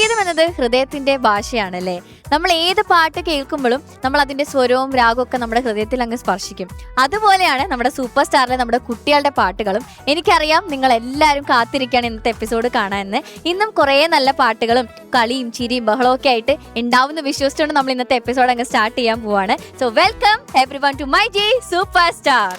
സംഗീതം എന്നത് ഹൃദയത്തിന്റെ ഭാഷയാണല്ലേ? നമ്മൾ ഏത് പാട്ട് കേൾക്കുമ്പോഴും നമ്മൾ അതിന്റെ സ്വരവും രാഗവും ഒക്കെ നമ്മുടെ ഹൃദയത്തിൽ അങ്ങ് സ്പർശിക്കും. അതുപോലെയാണ് നമ്മുടെ സൂപ്പർ സ്റ്റാറിലെ നമ്മുടെ കുട്ടികളുടെ പാട്ടുകളും. എനിക്കറിയാം നിങ്ങൾ എല്ലാവരും കാത്തിരിക്കുകയാണ് ഇന്നത്തെ എപ്പിസോഡ് കാണാമെന്ന് ഇന്നും കുറേ നല്ല പാട്ടുകളും കളിയും ചിരിയും ബഹളവും ഒക്കെ ആയിട്ട് ഉണ്ടാവുന്ന വിശ്വസിച്ചുകൊണ്ട് നമ്മൾ ഇന്നത്തെ എപ്പിസോഡ് അങ്ങ് സ്റ്റാർട്ട് ചെയ്യാൻ പോവാണ്. So welcome everyone to my G super star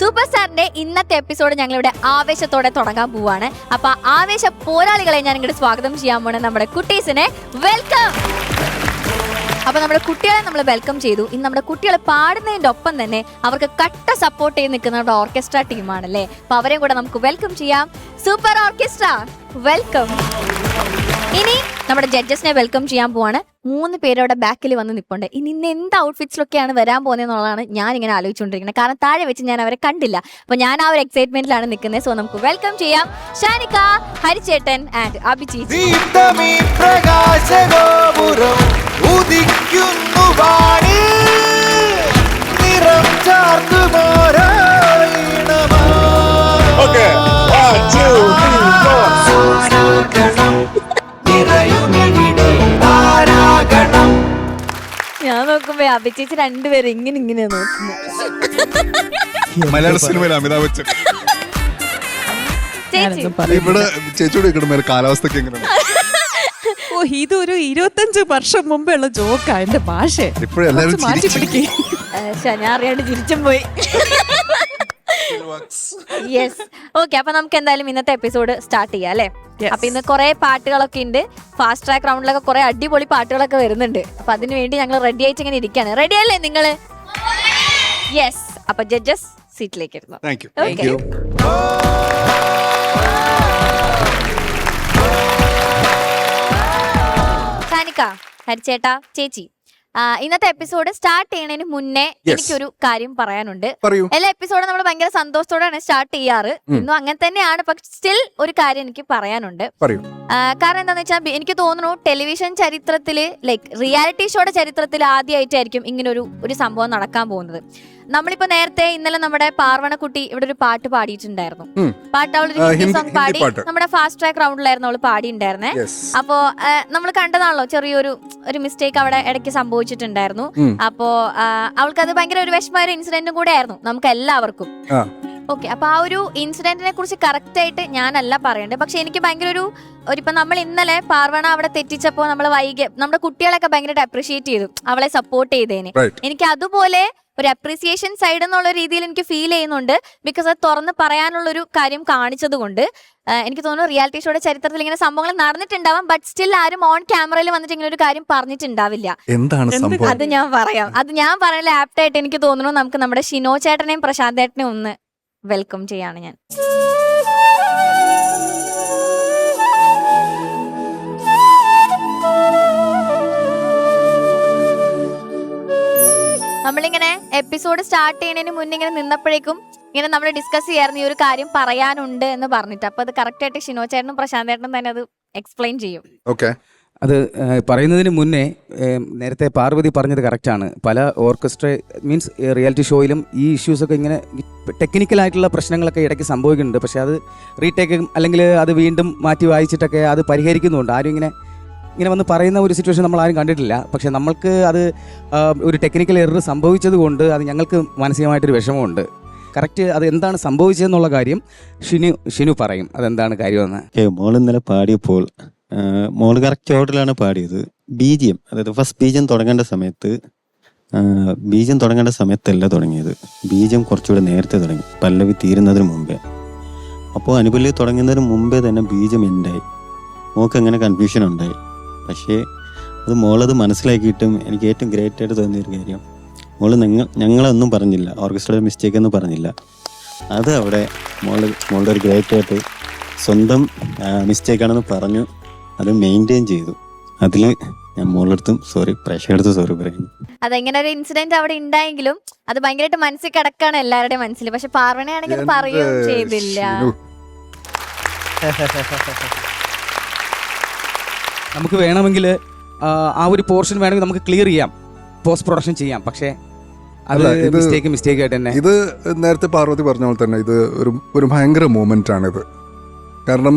super സ്റ്റാറിന്റെ ഇന്നത്തെ എപ്പിസോഡ് ഞങ്ങൾ ഇവിടെ ആവേശത്തോടെ തുടങ്ങാൻ പോവാണ്. അപ്പൊ ആവേശ പോരാളികളെ ഞാൻ ഇങ്ങോട്ട് സ്വാഗതം ചെയ്യാൻ പോണ നമ്മുടെ കുട്ടീസിനെ. വെൽക്കം! അപ്പൊ നമ്മുടെ കുട്ടികളെ നമ്മൾ വെൽക്കം ചെയ്തു. ഇന്ന് നമ്മുടെ കുട്ടികളെ പാടുന്നതിന്റെ ഒപ്പം തന്നെ അവർക്ക് കട്ട സപ്പോർട്ട് ചെയ്ത് നിൽക്കുന്ന നമ്മുടെ ഓർക്കസ്ട്ര ടീമാണല്ലേ അപ്പൊ അവരെയും കൂടെ നമുക്ക് വെൽക്കം ചെയ്യാം. Super orchestra welcome! ഇനി നമ്മുടെ ജഡ്ജസിനെ വെൽക്കം ചെയ്യാൻ പോവാണ്. മൂന്ന് പേരവിടെ ബാക്കിൽ വന്ന് നിൽപ്പുണ്ട് ഇനി ഇന്ന് എന്ത് ഔട്ട്ഫിറ്റ്സിലൊക്കെയാണ് വരാൻ പോകുന്നതെന്നുള്ളതാണ് ഞാൻ ഇങ്ങനെ ആലോചിച്ചുകൊണ്ടിരിക്കുന്നത്. കാരണം താഴെ വെച്ച് ഞാൻ അവരെ കണ്ടില്ല. അപ്പൊ ഞാൻ ആ ഒരു എക്സൈറ്റ്മെന്റിലാണ് നിൽക്കുന്നത്. സോ നമുക്ക് വെൽക്കം ചെയ്യാം. ഷാനിക ഹരിചേട്ടൻ ആൻഡ് അഭിജിത് ദീപ്തമീ പ്രകാശഗോപുരം ഉദിക്കുന്നു വാണി. നിറം ചാർത്തുമോരായിണമാ Okay. One, two, three, four. ഞാൻ നോക്കുമ്പോ അഭിചേച്ചി രണ്ടുപേരും ഇങ്ങനെ ഇങ്ങനെ നോക്കുന്നു. മലയാള സിനിമയിൽ അമിതാഭ് ബച്ചൻ. ചേച്ചി. ഇവിടെ ചേച്ചിയോട് കാലാവസ്ഥക്ക് എങ്ങനെയാണ്? ഓ ഇതൊരു ഇരുപത്തഞ്ച് വർഷം മുമ്പുള്ള ജോക്കാ എന്റെ ഭാഷ. മാറ്റി. പിടിക്ക്. ഞാൻ അറിയാണ്ട് ചിരിച്ചും പോയി. യെസ് ഓക്കെ അപ്പൊ നമുക്ക് എന്തായാലും ഇന്നത്തെ എപ്പിസോഡ് സ്റ്റാർട്ട് ചെയ്യാം അല്ലേ. അപ്പൊ ഇന്ന് കുറെ പാട്ടുകളൊക്കെ ഉണ്ട് ഫാസ്റ്റ് ട്രാക്ക് റൗണ്ടിലൊക്കെ കുറെ അടിപൊളി പാട്ടുകളൊക്കെ വരുന്നുണ്ട്. അപ്പൊ അതിനു വേണ്ടി ഞങ്ങൾ റെഡി ആയിട്ട് ഇങ്ങനെ ഇരിക്കാണ്. റെഡി അല്ലേ നിങ്ങൾ? യെസ് അപ്പൊ ജഡ്ജസ് സീറ്റിലേക്ക് ഇരുന്നു. ഓക്കെ സാനിക്ക ഹരിച്ചേട്ടാ ചേച്ചി. ഇന്നത്തെ എപ്പിസോഡ് സ്റ്റാർട്ട് ചെയ്യണതിന് മുന്നേ. എനിക്കൊരു കാര്യം പറയാനുണ്ട്. പറയൂ. എല്ലാ എപ്പിസോഡും നമ്മൾ ഭയങ്കര സന്തോഷത്തോടെയാണ് സ്റ്റാർട്ട് ചെയ്യാറ്. ഇന്നും അങ്ങനെ തന്നെയാണ്. പക്ഷെ സ്റ്റിൽ ഒരു കാര്യം എനിക്ക് പറയാനുണ്ട്. കാരണം എന്താണെന്ന് വെച്ചാൽ എനിക്ക് തോന്നുന്നു ടെലിവിഷൻ ചരിത്രത്തിൽ ലൈക്ക് റിയാലിറ്റി ഷോയുടെ ചരിത്രത്തിൽ ആദ്യമായിട്ടായിരിക്കും ഇങ്ങനൊരു ഒരു സംഭവം നടക്കാൻ പോകുന്നത്. നമ്മളിപ്പോ നേരത്തെ ഇന്നലെ നമ്മുടെ പാർവണക്കുട്ടി ഇവിടെ ഒരു പാട്ട് പാടിയിട്ടുണ്ടായിരുന്നു. പാട്ട് അവൾ ഒരു ഹിന്ദി സോങ് പാടി നമ്മുടെ ഫാസ്റ്റ് ട്രാക്ക് റൗണ്ടിലായിരുന്നു അവൾ പാടിയിട്ടുണ്ടായിരുന്നേ. അപ്പോ നമ്മൾ കണ്ടതാണല്ലോ ചെറിയൊരു ഒരു മിസ്റ്റേക്ക് അവിടെ ഇടയ്ക്ക് സംഭവിച്ചിട്ടുണ്ടായിരുന്നു. അപ്പോ അവൾക്ക് അത് ഭയങ്കര ഒരു വിഷമമായ ഒരു ഇൻസിഡന്റും കൂടെ ആയിരുന്നു നമുക്ക് എല്ലാവർക്കും. ഓക്കെ അപ്പൊ ആ ഒരു ഇൻസിഡന്റിനെ കുറിച്ച് കറക്റ്റ് ആയിട്ട് ഞാനല്ല പറയേണ്ടത്. പക്ഷെ എനിക്ക് ഭയങ്കര ഒരു ഇപ്പൊ നമ്മൾ ഇന്നലെ പാർവണ അവിടെ തെറ്റിച്ചപ്പോ നമ്മൾ വൈകി നമ്മുടെ കുട്ടികളൊക്കെ ഭയങ്കരമായിട്ട് അപ്രീഷിയേറ്റ് ചെയ്തു അവളെ സപ്പോർട്ട് ചെയ്തേന്. എനിക്ക് അതുപോലെ ഒരു അപ്രീസിയേഷൻ സൈഡ് എന്നുള്ള രീതിയിൽ എനിക്ക് ഫീൽ ചെയ്യുന്നുണ്ട് ബിക്കോസ് അത് തുറന്ന് പറയാനുള്ള ഒരു കാര്യം കാണിച്ചത് കൊണ്ട് എനിക്ക് തോന്നുന്നു റിയാലിറ്റി ഷോയുടെ ചരിത്രത്തിൽ ഇങ്ങനെ സംഭവങ്ങൾ നടന്നിട്ടുണ്ടാവാം ബട്ട് സ്റ്റിൽ ആരും ഓൺ ക്യാമറയിൽ വന്നിട്ട് ഇങ്ങനെ ഒരു കാര്യം പറഞ്ഞിട്ടുണ്ടാവില്ല. എന്താണ് സംഭവം? അത് ഞാൻ പറയാം. അത് ഞാൻ പറയാൻ ആപ്റ്റായിട്ട് എനിക്ക് തോന്നുന്നു നമുക്ക് നമ്മുടെ ഷിനോ ചേട്ടനെയും പ്രശാന്ത് ചേട്ടനെയും ഒന്ന് വെൽക്കം ചെയ്യാണ് ഞാൻ. നമ്മളിങ്ങനെ എപ്പിസോഡ് സ്റ്റാർട്ട് ചെയ്യുന്നതിന് മുന്നേ ഇങ്ങനെ നിന്നപ്പോഴേക്കും ഇങ്ങനെ നമ്മൾ ഡിസ്കസ് ചെയ്യാറുണ്ട് ഈ ഒരു കാര്യം പറയാനുണ്ട് എന്ന് പറഞ്ഞിട്ട്. അപ്പൊ അത് കറക്റ്റ് ആയിട്ട് ഷിനോ ചേട്ടനും പ്രശാന്ത് ചേട്ടനും തന്നെ അത് എക്സ്പ്ലെയിൻ ചെയ്യും. അത് പറയുന്നതിന് മുന്നേ നേരത്തെ പാർവതി പറഞ്ഞത് കറക്റ്റാണ്. പല ഓർക്കസ്ട്ര മീൻസ് റിയാലിറ്റി ഷോയിലും ഈ ഇഷ്യൂസൊക്കെ ഇങ്ങനെ ടെക്നിക്കലായിട്ടുള്ള പ്രശ്നങ്ങളൊക്കെ ഇടയ്ക്ക് സംഭവിക്കുന്നുണ്ട്. പക്ഷേ അത് റീടേക്ക് അല്ലെങ്കിൽ അത് വീണ്ടും മാറ്റി വായിച്ചിട്ടൊക്കെ അത് പരിഹരിക്കുന്നുണ്ട്. ആരും ഇങ്ങനെ ഇങ്ങനെ വന്ന് പറയുന്ന ഒരു സിറ്റുവേഷൻ നമ്മൾ ആരും കണ്ടിട്ടില്ല. പക്ഷേ നമ്മൾക്ക് അത് ഒരു ടെക്നിക്കൽ എറർ സംഭവിച്ചത് കൊണ്ട് അത് ഞങ്ങൾക്ക് മാനസികമായിട്ടൊരു വിഷമമുണ്ട്. കറക്റ്റ് അത് എന്താണ് സംഭവിച്ചതെന്നുള്ള കാര്യം ഷിനു ഷിനു പറയും. അതെന്താണ് കാര്യമെന്ന്. മോൾ ഇന്നലെ പാടിയപ്പോൾ മോൾ കറക്റ്റ് ഓർഡറിലാണ് പാടിയത്. ബീജിയം അതായത് ഫസ്റ്റ് ബീജം തുടങ്ങേണ്ട സമയത്ത് ബീജം തുടങ്ങേണ്ട സമയത്തല്ല തുടങ്ങിയത്. ബീജം കുറച്ചുകൂടെ നേരത്തെ തുടങ്ങി. പല്ലവി തീരുന്നതിന് മുമ്പേ. അപ്പോൾ അനുപല്ലി തുടങ്ങുന്നതിന് മുമ്പേ തന്നെ ബീജം ഉണ്ടായി മോൾക്ക് അങ്ങനെ കൺഫ്യൂഷൻ ഉണ്ടായി. പക്ഷേ അത് മോളത് മനസ്സിലാക്കിയിട്ടും എനിക്ക് ഏറ്റവും ഗ്രേറ്റ് ആയിട്ട് തോന്നിയ ഒരു കാര്യം മോൾ നിങ്ങൾ ഞങ്ങളൊന്നും പറഞ്ഞില്ല. ഓർക്കസ്ട്രയുടെ മിസ്റ്റേക്ക് ഒന്നും പറഞ്ഞില്ല. അത് അവിടെ മോൾ മോളുടെ ഒരു ഗ്രേറ്റ് ആയിട്ട് സ്വന്തം മിസ്റ്റേക്കാണെന്ന് പറഞ്ഞു. അത് മെയിന്റെയിൻ ചെയ്തു. അതിൽ ഞാൻ മോളെടുത്തും സോറി പ്രേക്ഷകടുത്തും സോറി പറയുന്നു. അതെങ്ങനെ ഒരു ഇൻസിഡന്റ് അവിടെ ഉണ്ടായെങ്കിലും അത് ഭയങ്കരമായിട്ട് മനസ്സിൽ കിടക്കാണ് എല്ലാവരുടെയും മനസ്സിൽ. പക്ഷെ പാർവണയാണെങ്കിൽ അത് പറയുകയും ചെയ്തില്ല. നമുക്ക് വേണമെങ്കിൽ ആ ഒരു പോർഷൻ വേണമെങ്കിൽ നമുക്ക് ക്ലിയർ ചെയ്യാം. പോസ്റ്റ് പ്രൊഡക്ഷൻ ചെയ്യാം. പക്ഷേ അത് ഇത് മിസ്റ്റേക്ക് മിസ്റ്റേക്ക് ആയിട്ട് തന്നെ. ഇത് നേരത്തെ പാർവതി പറഞ്ഞ പോലെ തന്നെ ഇത് ഒരു ഒരു ഭയങ്കര മൂമെന്റ് ഇത്. കാരണം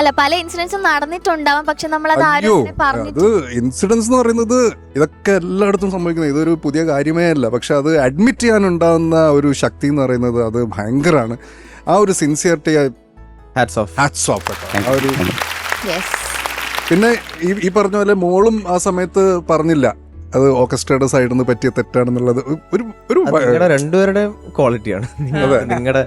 അല്ല പല ഇൻസിഡൻസും നടന്നിട്ടുണ്ടാവാം പക്ഷെ നമ്മൾ അത് അയ്യോ ആരും പറഞ്ഞു അത് ഇൻസിഡൻസ് എന്ന് പറയുന്നത് ഇതൊക്കെ എല്ലായിടത്തും സംഭവിക്കുന്നത്. ഇതൊരു പുതിയ കാര്യമേ അല്ല. പക്ഷെ അത് അഡ്മിറ്റ് ചെയ്യാനുണ്ടാകുന്ന ഒരു ശക്തി എന്ന് പറയുന്നത് അത് ഭയങ്കരമാണ്. ആ ഒരു sincerity hats off hats off ആ ഒരു യെസ് പിന്നെ ഈ ഈ പറഞ്ഞ പോലെ മോളും ആ സമയത്ത് പറഞ്ഞില്ല. അത് ഓർക്കസ്ട്രയുടെ സൈഡിൽ നിന്ന് പറ്റിയ തെറ്റാണെന്നുള്ളത്. ഒരു ഒരു നിങ്ങളുടെ രണ്ടുപേരുടെയും ക്വാളിറ്റിയാണ്. നിങ്ങളുടെ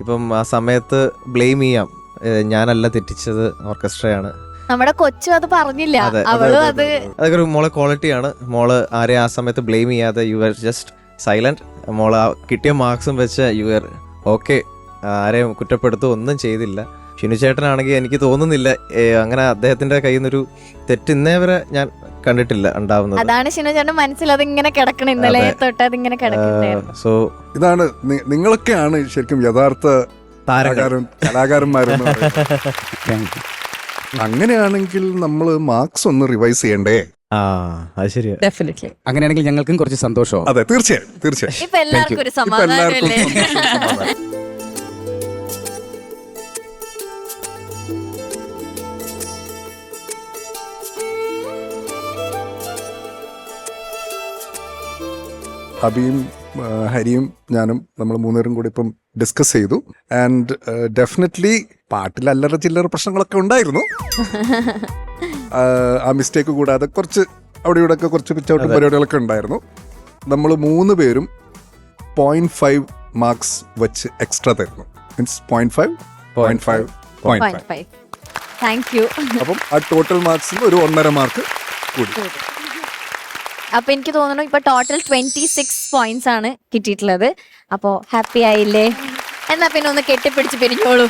ഇപ്പം ആ സമയത്ത് ബ്ലെയിം ചെയ്യാം. ഞാനല്ല തെറ്റിച്ചത് ഓർക്കസ്ട്രയാണ്. നമ്മുടെ കൊച്ചു അത് പറഞ്ഞില്ല. അവളും അത് അതെ, അതെ. അതൊക്കെ ഒരു മോളെ ക്വാളിറ്റിയാണ്. മോൾ ആരെയും ആ സമയത്ത് ബ്ലെയിം ചെയ്യാതെ യു ആർ ജസ്റ്റ് സൈലന്റ് മോൾ ആ കിട്ടിയ മാർക്സും വെച്ച് യു ആർ ഓക്കെ ആരെയും കുറ്റപ്പെടുത്തുക ഒന്നും ചെയ്തില്ല. ഷിനു ചേട്ടനാണെങ്കിൽ എനിക്ക് തോന്നുന്നില്ല. അങ്ങനെ അദ്ദേഹത്തിന്റെ കയ്യിൽ നിന്നൊരു തെറ്റിന്നേ വരെ ഞാൻ കണ്ടിട്ടില്ല ഉണ്ടാവുന്നത്. അതാണ് ഷിനു ചേട്ടൻ മനസ്സിൽ അത് ഇങ്ങനെ കിടക്കണം. ഇന്നലെ. തൊട്ട് അതിങ്ങനെ കിടക്കണ്ടായിരുന്നു. സോ ഇതാണ് നിങ്ങളൊക്കെയാണ് ശരിക്കും യഥാർത്ഥ അങ്ങനെയാണെങ്കിൽ നമ്മൾ മാർക്സ് ഒന്ന് റിവൈസ് ചെയ്യണ്ടേ? ആ അത് ശരിയാ. ഡെഫിനറ്റ്ലി അങ്ങനെയാണെങ്കിൽ ഞങ്ങൾക്കും കുറച്ച് സന്തോഷം അതെ തീർച്ചയായും തീർച്ചയായും. ഇപ്പൊ എല്ലാവർക്കും ഒരു സമാധാനം. അബിയും ഹരിയും ഞാനും നമ്മൾ മൂന്നുപേരും കൂടി ഇപ്പം ഡിസ്കസ് ചെയ്തു. ആൻഡ് ഡെഫിനറ്റ്ലി പാട്ടിൽ അല്ലറ ചില്ലറ പ്രശ്നങ്ങളൊക്കെ ഉണ്ടായിരുന്നു. ആ, ആ മിസ്റ്റേക്ക് കൂടാതെ കുറച്ച് അവിടെ ഇവിടെ ഒക്കെ കുറച്ച് പിച്ചൗട്ട്. പരിപാടികളൊക്കെ ഉണ്ടായിരുന്നു. നമ്മൾ മൂന്ന് പേരും പോയിന്റ് ഫൈവ് മാർക്സ് വെച്ച് എക്സ്ട്രാ തരുന്നു. Means point five point five point five thank you അപ്പം ആ ടോട്ടൽ മാർക്സിന് ഒരു ഒന്നര മാർക്ക് കൂടി. അപ്പൊ എനിക്ക് തോന്നുന്നു ഇപ്പൊ ടോട്ടൽ ട്വന്റി സിക്സ് പോയിന്റ്സ് ആണ് കിട്ടിയിട്ടുള്ളത്. അപ്പോ ഹാപ്പി ആയില്ലേ? എന്നാ പിന്നെ ഒന്ന് കെട്ടിപ്പിടിച്ച് പിരിഞ്ഞോളൂ.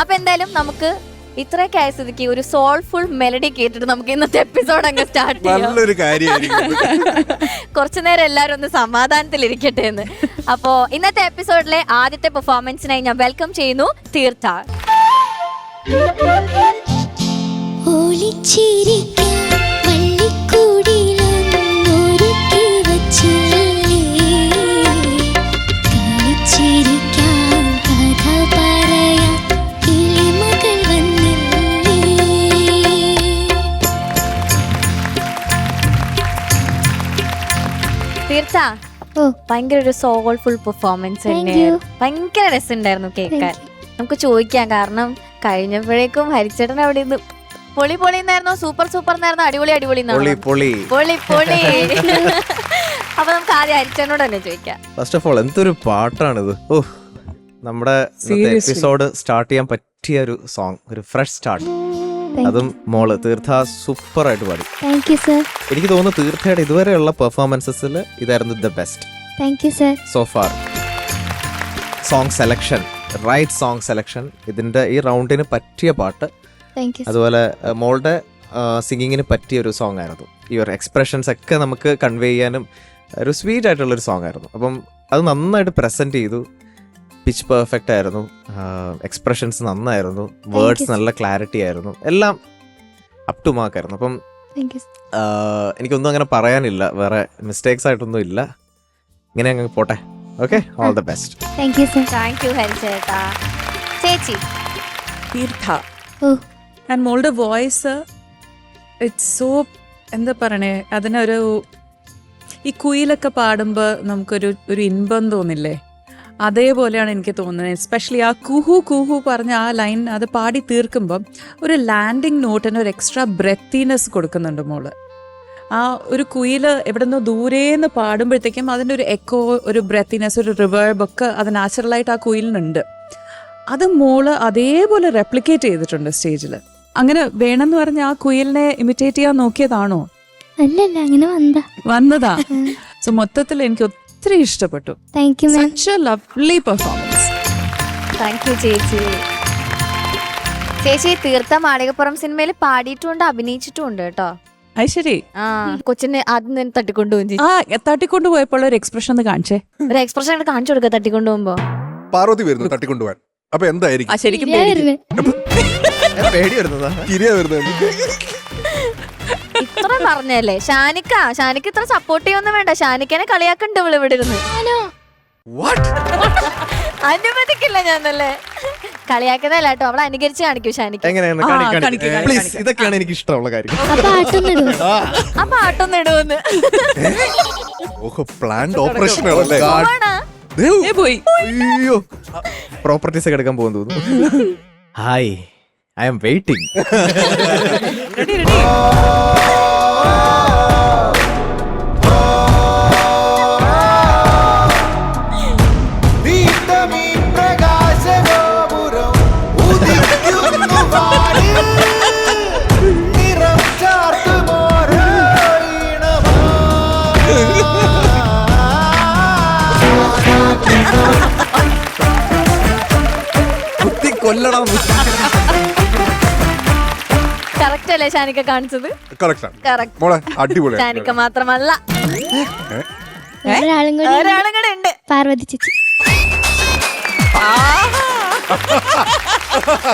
അപ്പൊ എന്തായാലും നമുക്ക് ഇത്രയൊക്കെ ആയ സ്ഥിതിക്ക് ഒരു സോൾഫുൾ മെലഡി കേട്ടിട്ട് നമുക്ക് ഇന്നത്തെ എപ്പിസോഡ് അങ്ങ് സ്റ്റാർട്ട് ചെയ്യാം. നല്ലൊരു കാര്യമായിരിക്കും. കുറച്ചു നേരം എല്ലാവരും ഒന്ന് സമാധാനത്തിലിരിക്കട്ടെ എന്ന്. അപ്പോ ഇന്നത്തെ എപ്പിസോഡിലെ ആദ്യത്തെ പെർഫോമൻസിനായി ഞാൻ വെൽക്കം ചെയ്യുന്നു തീർത്ഥ ഒളിച്ചിരിക്കാൻ തീർത്ഥ ഓ. ഭയങ്കര ഒരു സോൾഫുൾ പെർഫോമൻസ് Thank തന്നെയായിരുന്നു you. ഭയങ്കര രസമുണ്ടായിരുന്നു കേൾക്കാൻ. നമുക്ക് ചോദിക്കാം കാരണം കഴിഞ്ഞപ്പോഴേക്കും ഹരിച്ചേട്ടൻ അവിടെ നിന്ന് പൊളി പൊളി എന്നായിരുന്നോ സൂപ്പർ സൂപ്പർ എന്നായിരുന്നോ അടിപൊളി അടിപൊളി പൊളി എന്നാണോ? പൊളി പൊളി. പൊളി അപ്പൊ നമുക്ക് ആദ്യം ഹരിച്ചേട്ടനോട് തന്നെ ചോദിക്കാം. ഫസ്റ്റ് ഓഫ് ഓൾ എന്തൊരു പാട്ടാണിത്. ഓ നമ്മുടെ Seriously. എപ്പിസോഡ് സ്റ്റാർട്ട് ചെയ്യാൻ പറ്റിയ ഒരു സോങ് ഒരു ഫ്രഷ് സ്റ്റാർട്ട് അതും മോൾ തീർത്ഥ സൂപ്പർ ആയിട്ട് പാടി. താങ്ക് യു സർ എനിക്ക് തോന്നുന്നു തീർത്ഥയുടെ ഇതുവരെയുള്ള പെർഫോമൻസസിൽ ഇതായിരുന്നു the best thank you sir so far song selection right song selection ഇതിന്റെ ഈ റൗണ്ടിന് പറ്റിയ പാട്ട്. താങ്ക് യു അതുപോലെ മോളുടെ സിംഗിങ്ങിന് പറ്റിയ ഒരു സോങ് ആയിരുന്നു. ഈ ഒരു എക്സ്പ്രഷൻസ് ഒക്കെ നമുക്ക് കൺവേ ചെയ്യാനും ഒരു സ്വീറ്റ് ആയിട്ടുള്ള ഒരു സോങ് ആയിരുന്നു. അപ്പം അത് നന്നായിട്ട് പ്രസന്റ് ചെയ്തു. പിച്ച് പെർഫെക്റ്റ് ആയിരുന്നു. എക്സ്പ്രഷൻസ് നന്നായിരുന്നു. വേർഡ്സ് നല്ല ക്ലാരിറ്റി ആയിരുന്നു. എല്ലാം അപ് ടു മാർക്ക് ആയിരുന്നു. അപ്പം എനിക്കൊന്നും അങ്ങനെ പറയാനില്ല. വേറെ മിസ്റ്റേക്സ് ആയിട്ടൊന്നും ഇല്ല. ഇങ്ങനെ അങ്ങ് പോട്ടെ. Okay all the best thank you sir thank you ഹരിച്ചേട്ടാ ചേച്ചി. തീർത്ഥ. ഞാൻ ആൻഡ് മോളുടെ വോയിസ് ഇറ്റ്സ് സോ എന്താ പറയണേ? അതിനൊരു ഈ കുയിലൊക്കെ പാടുമ്പോൾ നമുക്കൊരു ഒരു ഇൻപം തോന്നില്ലേ? അതേപോലെയാണ് എനിക്ക് തോന്നുന്നത്. എസ്പെഷ്യലി ആ കുഹു കുഹു പറഞ്ഞ ആ ലൈൻ അത് പാടി തീർക്കുമ്പം ഒരു ലാൻഡിങ് നോട്ടിന് ഒരു എക്സ്ട്രാ ബ്രെത്തിനെസ് കൊടുക്കുന്നുണ്ട് മോൾ. ആ ഒരു കുയിൽ എവിടെ നിന്നോ ദൂരേന്ന് പാടുമ്പോഴത്തേക്കും അതിന്റെ ഒരു എക്കോ ഒരു ബ്രെത്തിനെസ് ഒരു റിവേർബ് ഒക്കെ അത് നാച്ചുറലായിട്ട് ആ കുയിലിനുണ്ട് അത് മോൾ അതേപോലെ റെപ്ലിക്കേറ്റ് ചെയ്തിട്ടുണ്ട് സ്റ്റേജിൽ അങ്ങനെ വേണമെന്ന് പറഞ്ഞ ആ കുയിലിനെ ഇമിറ്റേറ്റ് ചെയ്യാൻ നോക്കിയതാണോ? അല്ലല്ല അങ്ങനെ വന്നതാ. വന്നതാ. സോ മൊത്തത്തിൽ എനിക്ക് ഒത്തിരി ഇഷ്ടപ്പെട്ടു. Thank you ma'am such a lovely performance thank you ചേച്ചി. ചേച്ചി തീർത്ഥ മാളികപ്പുറം സിനിമയിൽ പാടിയിട്ടുണ്ട് അഭിനയിച്ചിട്ടുണ്ട് കേട്ടോ. അത് ശരി. ആ കൊച്ചിനെ ആദ്യം തന്നെ തട്ടിക്കൊണ്ടുപോകും ചേച്ചി. ആ തട്ടിക്കൊണ്ട് പോയപ്പോൾ ഒരു എക്സ്പ്രഷൻ ഒന്ന് കാണിച്ചേ. ഒരു എക്സ്പ്രഷൻ കാണിച്ചു കൊടുക്കുക തട്ടിക്കൊണ്ടുപോകുമ്പോ പാർവതി വരുന്നു തട്ടിക്കൊണ്ടുപോവാൻ അപ്പൊ ആ എന്തായിരിക്കും ശരിക്കും പേടിക്കും. പേടി വരുന്നതാ. തിരിയാ വരുന്നത്. ഇത്ര പറഞ്ഞല്ലേ? ഷാനിക്ക ഷാനിക്ക് ഇത്ര സപ്പോർട്ട് ചെയ്യൊന്നും വേണ്ട. ഷാനിക്കനെ കളിയാക്കണ്ട് ഇവൾ ഇവിടെ ഇരുന്ന്. അനുവദിക്കില്ല ഞാനല്ലേ? കളിയാക്കുന്നതല്ല കേട്ടോ. അവളെ അനുകരിച്ച് കാണിക്കൂ ഷാനിക്ക്. എങ്ങനെയാണ്? ആ, കാണിക്ക്, കാണിക്ക്, കാണിക്ക്. കാണിക്ക്, ഇതൊക്കെയാണ് എനിക്ക് ഇഷ്ടമുള്ള കാര്യം. ആ. പാട്ടൊന്നും ഇടുവന്ന് ഓഹോ പ്ലാൻഡ് ഓപ്പറേഷൻ ആണല്ലേ? പോവാണോ? ദേ, ഏ പോയി. അയ്യോ. പ്രോപ്പർട്ടീസ് ഒക്കെ എടുക്കാൻ പോകുന്നു തോന്നുന്നു. Hi I'm waiting ready ready കുത്തി കൊല്ലണം. കറക്റ്റ് അല്ലേ ഷാനിക്ക കാണിച്ചത്? മോളെ അടിപൊളി ഷാനിക്ക മാത്രമല്ല. ഒരാളും കൂടി ഉണ്ട്. ഒരാളും കൂടെ ഉണ്ട്. പാർവതി ചേച്ചി.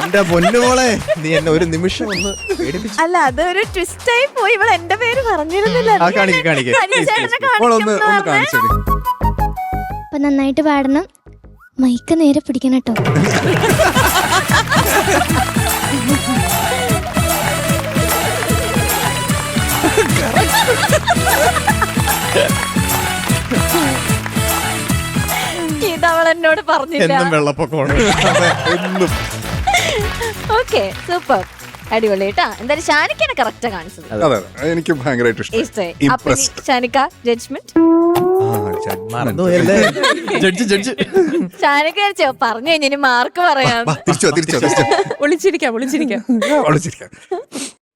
എന്റെ പൊന്നുമോളെ നീ എന്നെ ഒരു നിമിഷം ഒന്ന് പേടിപ്പിച്ചു. അല്ല അതൊരു ട്വിസ്റ്റ് ആയി പോയി. ഇവൾ എന്റെ പേര് പറഞ്ഞിരുന്നില്ല. ആ കാണിക്ക് കാണിക്ക്. ഹരിച്ചേട്ടനെ മോളൊന്ന് ഒന്ന് കാണിക്കും കാണിച്ചേ അപ്പൊ നന്നായിട്ട് പാടണം. മൈക്ക് നേരെ പിടിക്കണം കേട്ടോ. എന്നോട് പറഞ്ഞില്ല. എന്നും വെള്ളപ്പൊക്കമാണ് എന്നും. ഓക്കെ സൂപ്പർ അടിപൊളി കേട്ടാ. എന്തായാലും ഷാനിക്കാണ് കറക്റ്റാ കാണിച്ചത്. അതെ അതെ. എനിക്ക് ഭയങ്കരമായിട്ട് ഇഷ്ടമായി ഇഷ്ടമായി അപ്പൊ ഇനി Impressed. Shanika judgement. മറന്നുപോയല്ലേ judge judge. പറഞ്ഞു കഴിഞ്ഞ ഇനി മാർക്ക് പറയാം. വാ, തിരിച്ചോ തിരിച്ചോ തിരിച്ചോ. ഒളിച്ചിരിക്കാം ഒളിച്ചിരിക്കാം ഒളിച്ചിരിക്കാം.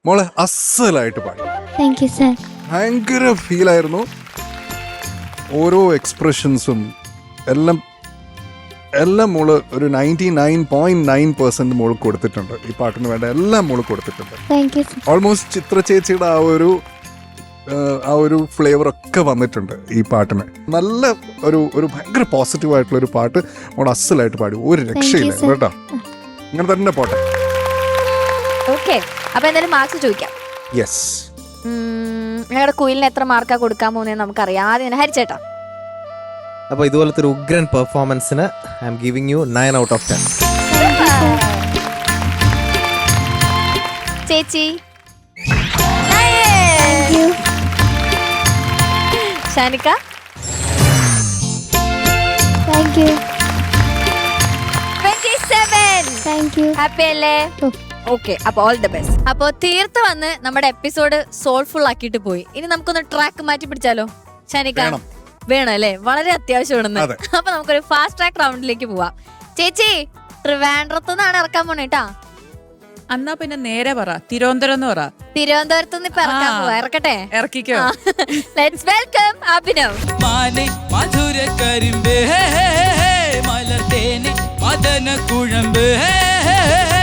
മോളെ അസലായിട്ട് പാടി. താങ്ക് യു സാർ ഭയങ്കര ഫീലായിരുന്നു. ഓരോ എക്സ്പ്രഷൻസും എല്ലാം എല്ലാം മോൾ ഒരു ninety nine point nine percent മോൾ കൊടുത്തിട്ടുണ്ട്. ഈ പാട്ടിന് വേണ്ട എല്ലാം മോൾ കൊടുത്തിട്ടുണ്ട്. Thank you sir almost Chithra ചേച്ചിയുടെ ആ ഒരു ആ, ഒരു ഫ്ലേവർ ഒക്കെ വന്നിട്ടുണ്ട് ഈ പാട്ടിന്. നല്ല ഒരു ഒരു ഭയങ്കര പോസിറ്റീവ് ആയിട്ടുള്ള ഒരു പാട്ട് മോൾ അസലായിട്ട് പാടി. ഒരു രക്ഷയില്ല കേട്ടോ. ഇങ്ങനെ തന്നെ പോട്ടെ. ഓക്കെ അപ്പൊ എന്തായാലും മാർക്സ് ചോദിക്കാം. യെസ് ഉം, ഞങ്ങളുടെ കുയിലിന് എത്ര മാർക്കാ കൊടുക്കാൻ പോകുന്നത് നമുക്കറിയാം. ആദ്യം തന്നെ ഹരിച്ചേട്ടാ. അപ്പൊ ഇതുപോലത്തെ ഒരു ഉഗ്രൻ പെർഫോമൻസിന് I'm giving you nine out of ten ചേച്ചി Shanika. Thank you twenty seven thank you happy അല്ലേ? ഓ. ഓക്കെ അപ്പൊ ഓൾ ദ ബെസ്റ്റ് അപ്പൊ തീർത്ത് വന്ന് നമ്മുടെ എപ്പിസോഡ് സോൾഫുൾ ആക്കിയിട്ട് പോയി. ഇനി നമുക്കൊന്ന് ട്രാക്ക് മാറ്റി പിടിച്ചാലോ? ഷാനിക്ക? വേണം. അല്ലേ? വളരെ അത്യാവശ്യമാണെന്ന്. അതെ. അപ്പൊ നമുക്കൊരു ഫാസ്റ്റ് ട്രാക്ക് റൗണ്ടിലേക്ക് പോവാം. ചേച്ചി ട്രിവാൻഡ്രത്ത് നിന്നാണ് ഇറക്കാൻ പോണേട്ടാ എന്നാ പിന്നെ നേരെ പറ. തിരുവനന്തപുരം എന്ന് പറ. തിരുവനന്തപുരത്ത് നിന്ന് ഇപ്പൊ ഇറക്കാൻ പോവാ. ഇറക്കട്ടെ? ഇറക്കിക്കോ. Let's welcome Abhinav. മാനെ മധുര കരിമ്പ്. ഹേ, ഹേ, ഹേ, ഹേ, മലർത്തേനെ മദന കുഴമ്പ്. ഹേ, ഹേ, ഹേ, ഹേ.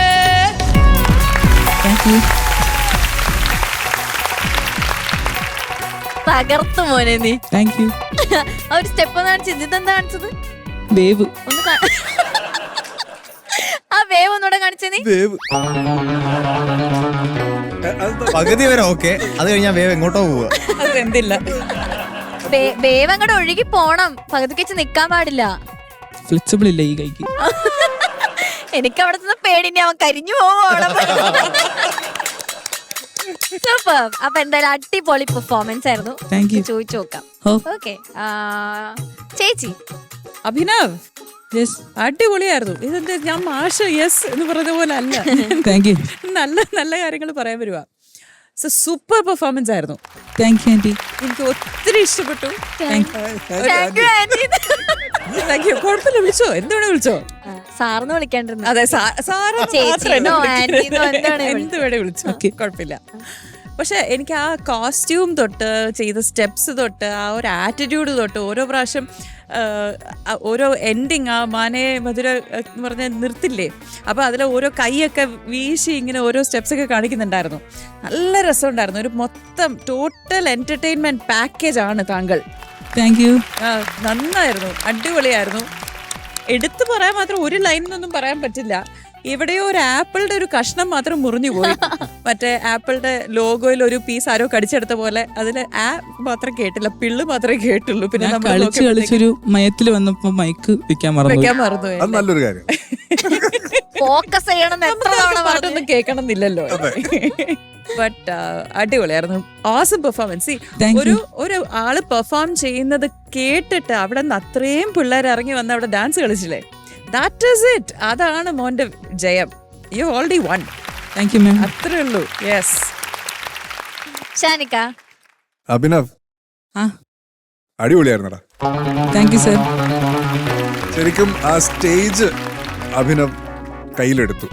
തകർത്തു മോനെ നീ. താങ്ക് യു ഒരു സ്റ്റെപ്പ് ഒന്ന് കാണിച്ചത് ഇതെന്താ കാണിച്ചത്? വേവ്. ഒന്ന് കാ- വേവ് ഒന്നുകൂടെ കാണിച്ചേ നീ? പകുതി വരെ ഓക്കെ. അത് കഴിഞ്ഞാൽ വേവ് എങ്ങോട്ടോ പോവുക വേവ് അങ്ങോട്ട് ഒഴുകി പോണം. പകുതിക്ക് വെച്ച് നിക്കാൻ പാടില്ല. ഫ്ലെക്സിബിൾ ഇല്ല ഈ കൈക്ക്? എനിക്ക് അവിടെ നിന്ന് പേടി അവൻ കരിഞ്ഞു പോവോളം സൂപ്പർ അപ്പൊ എന്തായാലും അടിപൊളി പെർഫോമൻസ് ആയിരുന്നു. ചോദിച്ചു നോക്കാം. ഓക്കെ ചേച്ചി. അഭിനവ്. അടിപൊളിയായിരുന്നു. ഇതെന്താ ഞാൻ മാഷ് യെസ് എന്ന് പറഞ്ഞ പോലെ അല്ല. താങ്ക് യു നല്ല നല്ല കാര്യങ്ങൾ പറയാൻ വരുവാ സോ സൂപ്പർ പെർഫോമൻസ് ആയിരുന്നു. താങ്ക് യു ആന്റി എനിക്ക് ഒത്തിരി ഇഷ്ടപ്പെട്ടു. താങ്ക് യു കുഴപ്പമില്ല വിളിച്ചോ. എന്താണ് വിളിച്ചോ. ആ, സാറിന്ന് വിളിക്കാണ്ടിരുന്നു? അതെ സാറ് എന്ത് വേണേ വിളിച്ചോ. കുഴപ്പമില്ല. പക്ഷെ എനിക്ക് ആ കോസ്റ്റ്യൂം തൊട്ട് ചെയ്ത സ്റ്റെപ്സ് തൊട്ട് ആ ഒരു ആറ്റിറ്റ്യൂഡ് തൊട്ട് ഓരോ പ്രാവശ്യം ഓരോ എൻഡിങ് ആ മാനെ മധുര എന്ന് പറഞ്ഞ നിർത്തില്ലേ? അപ്പോൾ അതിൽ ഓരോ കൈയൊക്കെ വീശി ഇങ്ങനെ ഓരോ സ്റ്റെപ്സൊക്കെ കാണിക്കുന്നുണ്ടായിരുന്നു. നല്ല രസമുണ്ടായിരുന്നു. ഒരു മൊത്തം ടോട്ടൽ എന്റർടൈൻമെന്റ് പാക്കേജ് ആണ് താങ്കൾ. താങ്ക് യു നന്നായിരുന്നു. അടിപൊളിയായിരുന്നു. എടുത്തു പറയാൻ മാത്രം ഒരു ലൈനിൽ നിന്നൊന്നും പറയാൻ പറ്റില്ല. എവിടെയോ ഒരു ആപ്പിളുടെ ഒരു കഷ്ണം മാത്രം മുറിഞ്ഞു പോയി. മറ്റേ ആപ്പിളുടെ ലോഗോയിൽ ഒരു പീസ് ആരോ കടിച്ചെടുത്ത പോലെ അതിൽ ആ മാത്രം കേട്ടില്ല പിള്ളു മാത്രമേ കേട്ടുള്ളൂ. പിന്നെ നമ്മൾ കളിച്ച് കളിച്ചൊരു മയത്തിൽ വന്നപ്പോ മൈക്ക് വെക്കാൻ മറന്നു വെക്കാൻ മറന്നു അത് നല്ലൊരു കാര്യം. ഫോക്കസ് ചെയ്യണം എന്ന് എത്ര നമുക്ക് തവണ പാട്ടൊന്നും പറഞ്ഞു കേൾക്കണം എന്നില്ലല്ലോ ബട്ട് അടിപൊളിയായിരുന്നു. ആസം പെർഫോമൻസ് ഒരു ഒരു ആൾ പെർഫോം ചെയ്യുന്നത് കേട്ടിട്ട് അവിടെ നിന്ന് അത്രയും പിള്ളേർ ഇറങ്ങി വന്ന് അവിടെ ഡാൻസ് കളിച്ചില്ലേ? ദാറ്റ് ഈസ് ഇറ്റ് അതാണ് മോന്റെ ജയം. You already won thank you ma'am അത്രേ ഉള്ളൂ. യെസ് ഷാനിക്ക. അഭിനവ്. ആ. അടിപൊളിയായിരുന്നടാ. താങ്ക് യു സർ ശരിക്കും ആ സ്റ്റേജ് അഭിനവ് കയ്യിലെടുത്തു.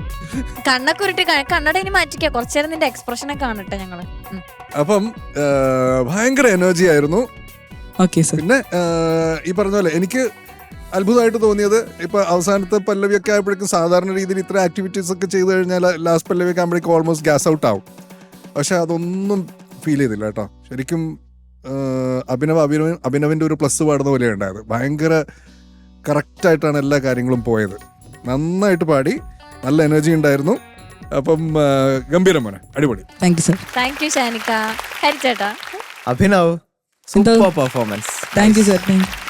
കണ്ണക്കുരുട്ടി ക- കണ്ണട ഇനി മാറ്റിക്ക. കുറച്ചേരം നിന്റെ എക്സ്പ്രഷനെ കാണട്ടെ ഞങ്ങൾ. അപ്പം ഭയങ്കര എനർജി ആയിരുന്നു. പിന്നെ ഈ പറഞ്ഞ പോലെ എനിക്ക് അത്ഭുതമായിട്ട് തോന്നിയത്. ഇപ്പൊ അവസാനത്തെ പല്ലവിയൊക്കെ ആയപ്പോഴേക്കും സാധാരണ രീതിയിൽ ഇത്ര ആക്ടിവിറ്റീസ് ഒക്കെ ചെയ്തു കഴിഞ്ഞാൽ ലാസ്റ്റ് പല്ലവിയൊക്കെ ആകുമ്പോഴേക്കും ഓൾമോസ്റ്റ് ഗ്യാസ് ഔട്ട് ആവും. പക്ഷെ അതൊന്നും ഫീൽ ചെയ്തില്ല കേട്ടോ. ശരിക്കും അഭിനവ് അഭിനവ് അഭിനവിന്റെ ഒരു പ്ലസ് പാടുന്ന പോലെ ഉണ്ടായത്. ഭയങ്കര കറക്റ്റായിട്ടാണ് എല്ലാ കാര്യങ്ങളും പോയത്. നന്നായിട്ട് പാടി നല്ല എനർജി ഉണ്ടായിരുന്നു. അപ്പം ഗംഭീരം മോനെ. അടിപൊളി. Thank you sir thank you Shanika. ഹരിച്ചേട്ടാ. Abhinav super performance thank you sir thank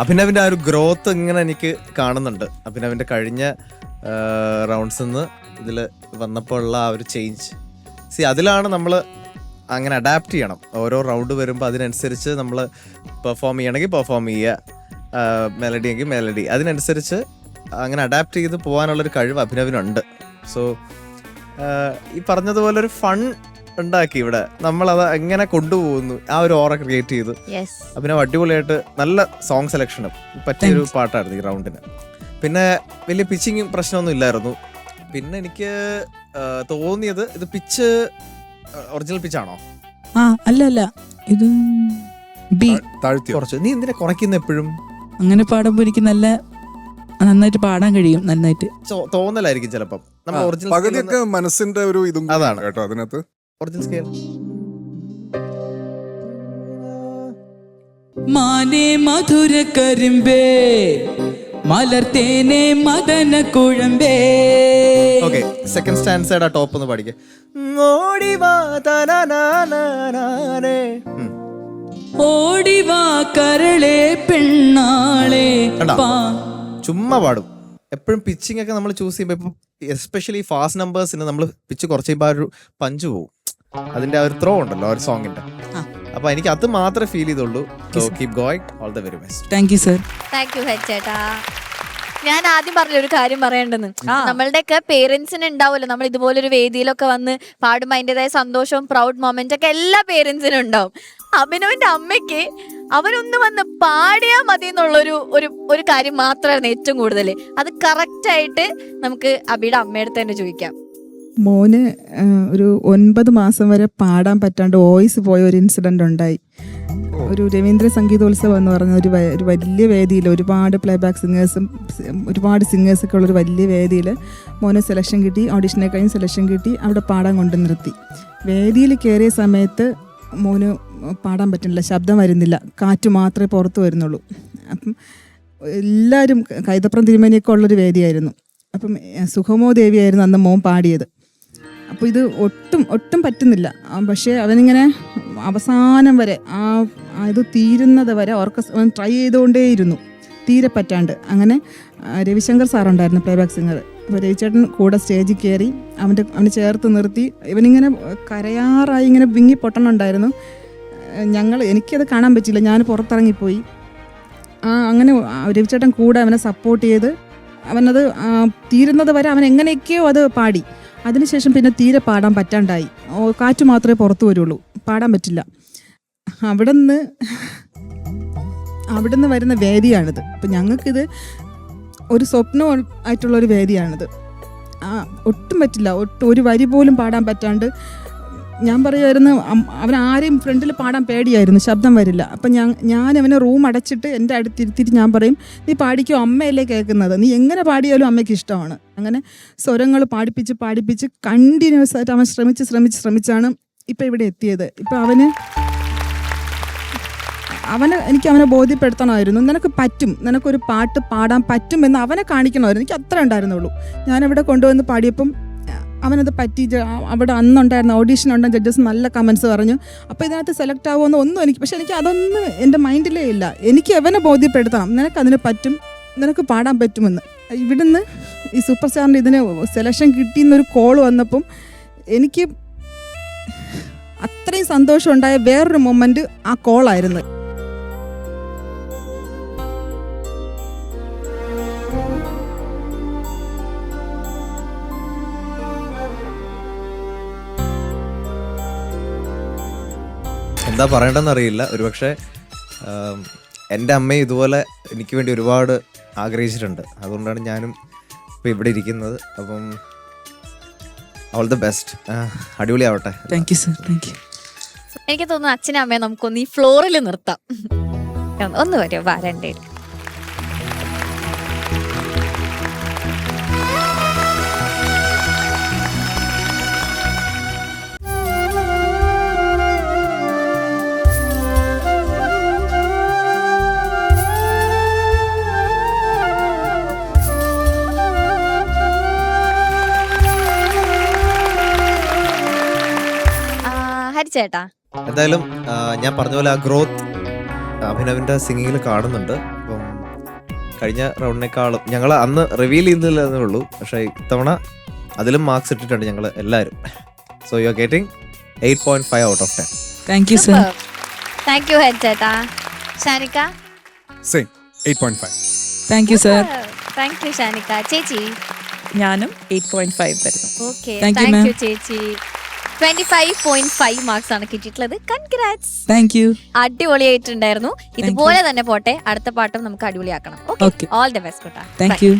അഭിനവിന്റെ ആ ഒരു ഗ്രോത്ത് ഇങ്ങനെ എനിക്ക് കാണുന്നുണ്ട്. അഭിനവിന്റെ കഴിഞ്ഞ റൗണ്ട്സ് നിന്ന് ഇതിൽ വന്നപ്പോൾ ഉള്ള ആ ഒരു ചേഞ്ച് സി അതിലാണ് നമ്മൾ അങ്ങനെ അഡാപ്റ്റ് ചെയ്യണം. ഓരോ റൗണ്ട് വരുമ്പോൾ അതിനനുസരിച്ച് നമ്മൾ പെർഫോം ചെയ്യണമെങ്കിൽ പെർഫോം ചെയ്യുക. മെലഡി എങ്കിൽ മെലഡി അതിനനുസരിച്ച് അങ്ങനെ അഡാപ്റ്റ് ചെയ്ത് പോകാനുള്ളൊരു കഴിവ് അഭിനവിനുണ്ട്. സോ ഈ പറഞ്ഞതുപോലെ ഒരു ഫൺ ഉണ്ടാക്കി ഇവിടെ. നമ്മൾ അത് എങ്ങനെ കൊണ്ടുപോകുന്നു ആ ഒരു ഓറ ക്രിയേറ്റ് ചെയ്ത്. പിന്നെ അടിപൊളിയായിട്ട് നല്ല സോങ് സെലക്ഷനും പറ്റിയൊരു പാട്ടായിരുന്നു ഈ റൗണ്ടിന് പിന്നെ വലിയ പിച്ചിങ് പ്രശ്നമൊന്നും ഇല്ലായിരുന്നു. പിന്നെ എനിക്ക് തോന്നിയത് ഇത് പിച്ച് ഒറിജിനൽ പിച്ചാണോ ആ അല്ല അല്ല. ഇത് ബി കുറച്ച്. നീ എന്തിനാ കുറയ്ക്കുന്ന എപ്പോഴും? അങ്ങനെ പാടുമ്പോൾ എനിക്ക് നല്ല നന്നായിട്ട് പാടാൻ കഴിയും നന്നായിട്ട്. തോന്നലായിരിക്കും ചിലപ്പോ. നമ്മൾ ഒറിജിനൽ പകുതിയൊക്കെ മനസ്സിന്റെ ഒരു ഇതും അതാണ്. കേട്ടോ അതിനകത്ത്. ഒറിജിനൽ സ്കെയിൽ മാനേ മധുര കരിമ്പേ മലർത്തേനെ മദന കുഴമ്പേ. ഓക്കെ സെക്കൻഡ് സ്റ്റാൻസേർഡ് ആ ടോപ്പ് ഒന്ന് പാടിക്കേ ഓടി വാ തനനാനാനാനേ. ഓടി ഓടിവാ കരളെ പെണ്ണാളെ ചുമ്മാ പാടും. എപ്പോഴും പിച്ചിങ് ഒക്കെ നമ്മൾ ചൂസ് ചെയ്യുമ്പോൾ ഇപ്പം എസ്പെഷ്യലി ഫാസ്റ്റ് നമ്പേഴ്സിന് നമ്മൾ പിച്ച് കുറച്ച് കഴിയുമ്പോൾ ഒരു പഞ്ച് പോവും. അതിന്റെ ആ ഒരു ത്രോ ഉണ്ടല്ലോ ആ ഒരു സോങ്ങിന്റെ. അപ്പൊ എനിക്ക് അത് മാത്രമേ ഫീൽ ചെയ്തുള്ളൂ. Keep going all the very best thank you sir thank you ചേട്ടാ ഞാൻ ആദ്യം പറഞ്ഞ ഒരു കാര്യം പറയേണ്ടെന്ന് നമ്മളുടെയൊക്കെ പേരൻസിന് ഉണ്ടാവുമല്ലോ. നമ്മൾ ഇതുപോലെ ഒരു വേദിയിലൊക്കെ വന്ന് പാടുമ്പോൾ അതിന്റെതായ സന്തോഷവും പ്രൗഡ് മൊമെന്റ് ഒക്കെ എല്ലാ പേരൻസിനും ഉണ്ടാവും. അഭിനവന്റെ അമ്മയ്ക്ക് അവനൊന്ന് വന്ന് പാടിയാ മതി എന്നുള്ളൊരു ഒരു ഒരു കാര്യം മാത്രമായിരുന്നു ഏറ്റവും കൂടുതൽ അത് കറക്റ്റ് ആയിട്ട് നമുക്ക് അബിയുടെ അമ്മയുടെ തന്നെ ചോദിക്കാം. മോന് ഒരു ഒൻപത് മാസം വരെ പാടാൻ പറ്റാണ്ട് വോയിസ് പോയ ഒരു ഇൻസിഡന്റ് ഉണ്ടായി. ഒരു രവീന്ദ്ര സംഗീതോത്സവം എന്ന് പറഞ്ഞ ഒരു ഒരു വലിയ വേദിയിൽ ഒരുപാട് പ്ലേബാക്ക് സിംഗേഴ്സും ഒരുപാട് സിംഗേഴ്സൊക്കെ ഉള്ള ഒരു വലിയ വേദിയിൽ മോനെ സെലക്ഷൻ കിട്ടി ഓഡിഷനെ കഴിഞ്ഞ് സെലക്ഷൻ കിട്ടി അവിടെ പാടാൻ കൊണ്ട് നിർത്തി. വേദിയിൽ കയറിയ സമയത്ത് മോന് പാടാൻ പറ്റുന്നില്ല ശബ്ദം വരുന്നില്ല കാറ്റ് മാത്രമേ പുറത്ത് വരുന്നുള്ളൂ. അപ്പം എല്ലാവരും കൈതപ്രം തിരുമേനിയൊക്കെ ഉള്ളൊരു വേദിയായിരുന്നു. അപ്പം സുഖമോ ദേവിയായിരുന്നു അന്ന് മോൻ പാടിയത്. അപ്പോൾ ഇത് ഒട്ടും ഒട്ടും പറ്റുന്നില്ല. പക്ഷേ അവനിങ്ങനെ അവസാനം വരെ ആ ഇത് തീരുന്നത് വരെ ഓർക്കസ് ട്രൈ ചെയ്തുകൊണ്ടേയിരുന്നു. തീരെ പറ്റാണ്ട്. അങ്ങനെ രവിശങ്കർ സാറുണ്ടായിരുന്നു പ്ലേബാക്ക് സിംഗർ അപ്പോൾ രവിചേട്ടൻ കൂടെ സ്റ്റേജിൽ കയറി അവന്റെ അവന് ചേർത്ത് നിർത്തി. ഇവനിങ്ങനെ കരയാറായി ഇങ്ങനെ വിങ്ങി പൊട്ടണുണ്ടായിരുന്നു. ഞങ്ങൾ എനിക്കത് കാണാൻ പറ്റില്ല ഞാൻ പുറത്തിറങ്ങിപ്പോയി. ആ അങ്ങനെ രവിചേട്ടൻ കൂടെ അവനെ സപ്പോർട്ട് ചെയ്ത് അവനത് തീരുന്നത് വരെ അവൻ എങ്ങനെയൊക്കെയോ അത് പാടി. അതിനുശേഷം പിന്നെ തീരെ പാടാൻ പറ്റാണ്ടായി. കാറ്റ് മാത്രമേ പുറത്തു വരുള്ളൂ. പാടാൻ പറ്റില്ല. അവിടെ നിന്ന് അവിടെ നിന്ന് വരുന്ന വേദിയാണിത്. അപ്പം ഞങ്ങൾക്കിത് ഒരു സ്വപ്നം ആയിട്ടുള്ള ഒരു വേദിയാണിത്. ഒട്ടും പറ്റില്ല. ഒട്ടും ഒരു വരി പോലും പാടാൻ പറ്റാണ്ട് ഞാൻ പറയുമായിരുന്നു അം- അവൻ ആരെയും ഫ്രണ്ടിൽ പാടാൻ പേടിയായിരുന്നു ശബ്ദം വരില്ല. അപ്പം ഞാൻ ഞാൻ അവനെ റൂം അടച്ചിട്ട് എന്റെ അടുത്തിരുത്തിയിട്ട് ഞാൻ പറയും നീ പാടിക്കോ അമ്മയല്ലേ കേൾക്കുന്നത്? നീ എങ്ങനെ പാടിയാലും അമ്മയ്ക്ക് ഇഷ്ടമാണ്. അങ്ങനെ സ്വരങ്ങൾ പാടിപ്പിച്ച് പാടിപ്പിച്ച് കണ്ടിന്യൂസ് ആയിട്ട് അവൻ ശ്രമിച്ച് ശ്രമിച്ച് ശ്രമിച്ചാണ് ഇപ്പം ഇവിടെ എത്തിയത്. ഇപ്പം അവന് അവനെ എനിക്ക് അവനെ ബോധ്യപ്പെടുത്തണമായിരുന്നു. നിനക്ക് പറ്റും നിനക്കൊരു പാട്ട് പാടാൻ പറ്റുമെന്ന് അവനെ കാണിക്കണമായിരുന്നു. എനിക്ക് അത്ര ഉണ്ടായിരുന്നുള്ളൂ. ഞാനിവിടെ കൊണ്ടുവന്ന് പാടിയപ്പം അവനത് പറ്റി അവിടെ അന്നുണ്ടായിരുന്ന ഓഡീഷൻ ഉണ്ട ജഡ്ജസ് നല്ല കമൻസ് പറഞ്ഞു. അപ്പോൾ ഇതിനകത്ത് സെലക്ട് ആവുമെന്ന് ഒന്നും എനിക്ക് പക്ഷേ എനിക്ക് അതൊന്നും എന്റെ മൈൻഡിലേ ഇല്ല. എനിക്ക് അവനെ ബോധ്യപ്പെടുത്തണം. നിനക്ക് അതിന് പറ്റും. നിനക്ക് പാടാൻ പറ്റുമെന്ന്. ഇവിടുന്ന് ഈ സൂപ്പർ സ്റ്റാറിന്റെ ഇതിന് സെലക്ഷൻ കിട്ടിയെന്നൊരു കോൾ വന്നപ്പം എനിക്ക് അത്രയും സന്തോഷം ഉണ്ടായ വേറൊരു മൊമെന്റ് ആ കോളായിരുന്നു എന്താ പറയണ്ടെന്ന് അറിയില്ല. ഒരുപക്ഷെ എന്റെ അമ്മയും ഇതുപോലെ എനിക്ക് വേണ്ടി ഒരുപാട് ആഗ്രഹിച്ചിട്ടുണ്ട്. അതുകൊണ്ടാണ് ഞാനും ഇപ്പോൾ ഇവിടെ ഇരിക്കുന്നത്. അപ്പം all the best അടിപൊളിയാവട്ടെ. Thank you sir thank you എനിക്ക് തോന്നുന്നു അച്ഛനും അമ്മയും നമുക്കൊന്ന് ഈ ഫ്ലോറിൽ നിർത്താം. ഒന്ന് വരുമോ വാ രണ്ടേരും ഹരിച്ചേട്ടാ എന്തായാലും ഞാൻ പറഞ്ഞ പോലെ ആ ഗ്രോത്ത് അഭിനവിന്റെ സിംഗിങ്ങിൽ കാണുന്നുണ്ട്. അപ്പം കഴിഞ്ഞ റൗണ്ടിനേക്കാളും ഞങ്ങൾ അന്ന് റിവീൽ ചെയ്യുന്നില്ലെന്നേ ഉള്ളൂ. പക്ഷേ ഇത്തവണ അതിലും മാർക്സ് ഇട്ടിട്ടുണ്ട് ഞങ്ങൾ എല്ലാവരും so you are getting eight point five out of ten thank you sir thank you ഹരിച്ചേട്ടാ Shanika? Same eight point five thank you sir thank you Shanika. ചേച്ചി? ഞാനും എയ്റ്റ് പോയിന്റ് ഫൈവ് വരുന്നു. ഓക്കെ താങ്ക് യു ചേച്ചി. Twenty five point five marks ആണ് കിട്ടിയിട്ടുള്ളത്. Congrats thank you അടിപൊളിയായിട്ടുണ്ടായിരുന്നു. ഇതുപോലെ തന്നെ പോട്ടെ. അടുത്ത പാട്ടും നമുക്ക് അടിപൊളിയാക്കണം. ഓൾ ദി ബെസ്റ്റ് കേട്ടാ. താങ്ക് യു